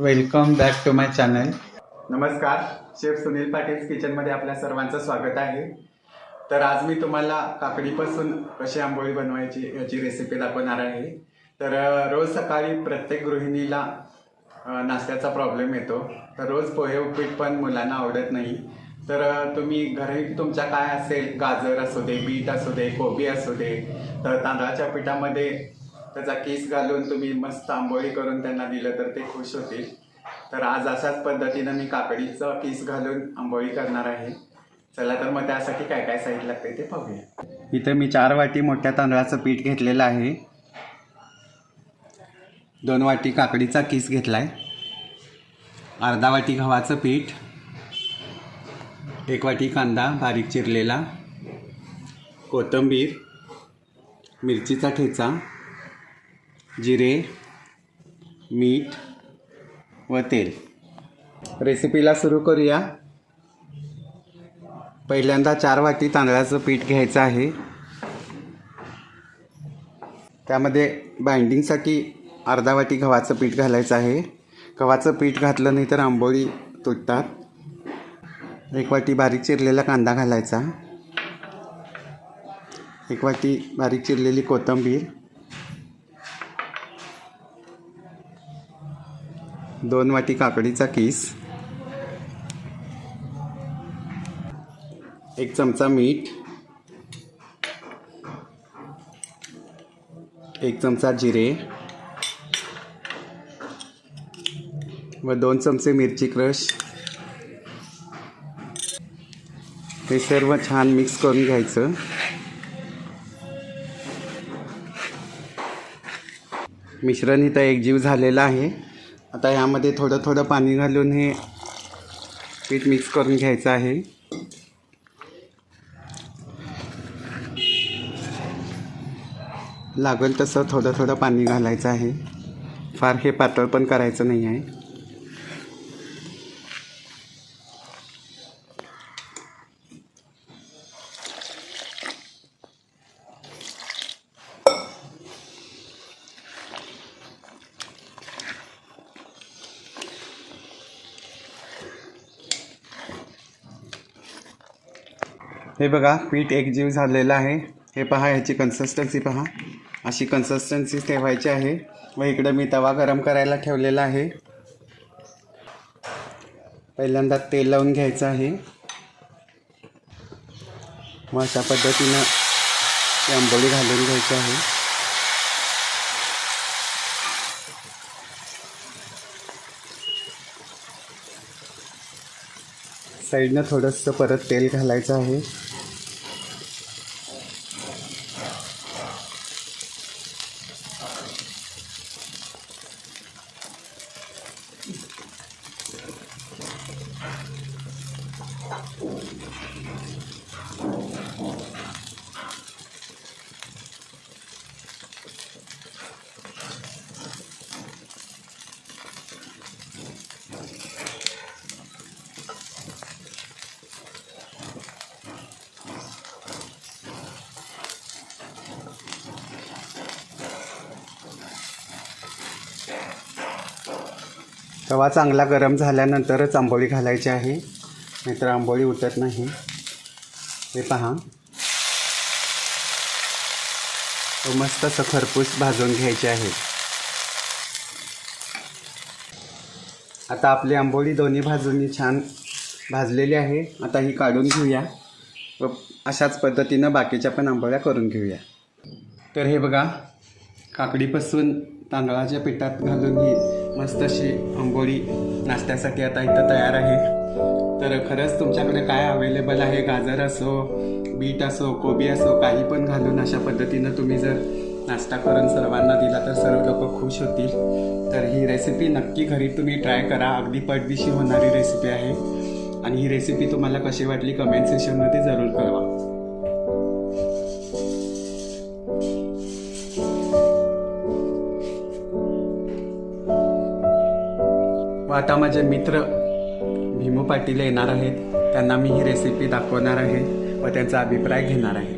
Welcome back to my channel नमस्कार chef Sunil Patil किचनमध्ये आपल्या सर्वांचं स्वागत आहे. तर आज मी तुम्हाला काकडीपासून कशी आंबोळी बनवायची याची रेसिपी दाखवणार आहे. तर रोज सकाळी प्रत्येक गृहिणीला नाश्त्याचा प्रॉब्लेम येतो. तर रोज पोहे उपीट पण मुलांना आवडत नाही. तर तुम्ही घरी तुमच्या काय असेल गाजर असू दे बीट असू दे कोबी असू दे तर तांदळाच्या पिठामध्ये त्याचा केस घालून तुम्ही मस्त आंबोळी करून त्यांना दिलं तर ते खुश होतील. तर आज अशाच पद्धतीनं मी काकडीचं केस घालून आंबोळी करणार आहे. चला तर मग त्यासाठी काय काय साईड लागते ते पाहूया. इथं मी चार वाटी मोठ्या तांदळाचं पीठ घेतलेलं आहे. दोन वाटी काकडीचा किस घेतलाय. अर्धा वाटी गव्हाचं पीठ. एक वाटी कांदा बारीक चिरलेला. कोथिंबीर. मिरचीचा ठेचा. जिरे मीठ व तेल. रेसिपीला सुरू करूया. पहिल्यांदा चार वाटी तांदळाचं पीठ घ्यायचं आहे. त्यामध्ये बाइंडिंगसाठी अर्धा वाटी गव्हाचं पीठ घालायचं आहे. गव्हाचं पीठ घातलं नाही तर आंबोळी तुटतात. एक वाटी बारीक चिरलेला कांदा घालायचा. एक वाटी बारीक चिरलेली कोथिंबीर. दोन वाटी काकडीचा किस. एक चमचा मीठ. एक चमचा जिरे. व दोन चमचे मिरची क्रश. हे सर्व छान मिक्स करून घ्यायचं. मिश्रण इथं एकजीव झालेलं आहे. आता यामध्ये थोडं थोडं पाणी घालून हे पीठ मिक्स करून घ्यायचं आहे. लागेल तसं थोडं थोडं पाणी घालायचं आहे. फार हे पातळ पण करायचं नाही आहे. हे बघा पीठ एकजीव झालेलं आहे. हे पहा ह्याची कन्सिस्टन्सी पहा. अशी कन्सिस्टन्सी ठेवायची आहे. व इकडं मी तवा गरम करायला ठेवलेला आहे. पहिल्यांदा तेल लावून घ्यायचं आहे. मग अशा पद्धतीनं ती आंबोळी घालून घ्यायची आहे. साईडनं थोडंसं परत तेल घालायचं आहे. तवा चांगला गरम झाल्यानंतरच आंबोळी घालायची आहे. नाहीतर आंबोळी उठत नाही हे. पहा. तो मस्त असं खरपूस भाजून घ्यायचे आहे. आता आपली आंबोळी दोन्ही बाजूंनी छान भाजलेली आहे. आता ही काढून घेऊया. व अशाच पद्धतीनं बाकीच्या पण आंबोळ्या करून घेऊया. तर हे बघा काकडीपासून तांदळाच्या पिठात घालून ही मस्त अशी आंबोळी नाश्त्यासाठी आता इथं तयार आहे. तर खरंच तुमच्याकडे काय अवेलेबल आहे? गाजर असो बीट असो कोबी असो काही पण घालून अशा पद्धतीनं तुम्ही जर नाश्ता करून सर्वांना दिला तर सर्व लोक खुश होतील. तर ही रेसिपी नक्की घरी तुम्ही ट्राय करा. अगदी पटदिशी होणारी रेसिपी आहे. आणि ही रेसिपी तुम्हाला कशी वाटली कमेंट सेशनमध्ये जरूर कळवा. आता माझे मित्र भीमू पाटील येणार आहेत. त्यांना मी ही रेसिपी दाखवणार आहे व त्यांचा अभिप्राय घेणार आहे.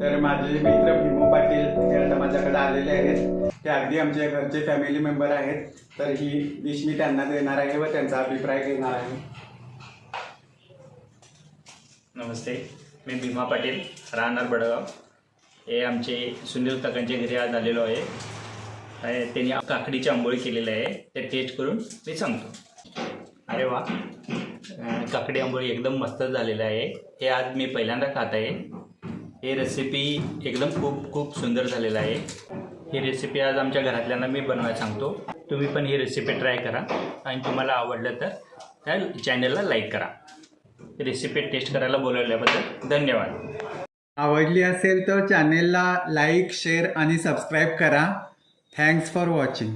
तर माझे मित्र भीमू पाटील हे आता माझ्याकडे आलेले आहेत. ते अगदी आमच्या घरचे फॅमिली मेंबर आहेत. तर ही डिश मी त्यांना देणार आहे व त्यांचा अभिप्राय घेणार आहे. नमस्ते मी भीमा पाटील राहणार बडगाव. हे आमचे सुनील काकांच्या घरी आज आलेलो आहे. आणि त्यांनी काकडीची आंबोळी केलेली आहे. ते टेस्ट करून मी सांगतो. अरे वा. काकडी आंबोळी एकदम मस्त झालेलं आहे. हे आज मी पहिल्यांदा खात आहे. हे रेसिपी एकदम खूप खूप सुंदर झालेलं आहे. ही रेसिपी आज आमच्या घरातल्यांना मी बनवायला सांगतो. तुम्ही पण ही रेसिपी ट्राय करा. आणि तुम्हाला आवडलं तर त्या चॅनलला लाईक करा. रेसिपी टेस्ट करायला बोलवल्याबद्दल धन्यवाद. आवडली असेल तर चॅनेलला लाईक शेअर आणि सबस्क्राईब करा. Thanks for watching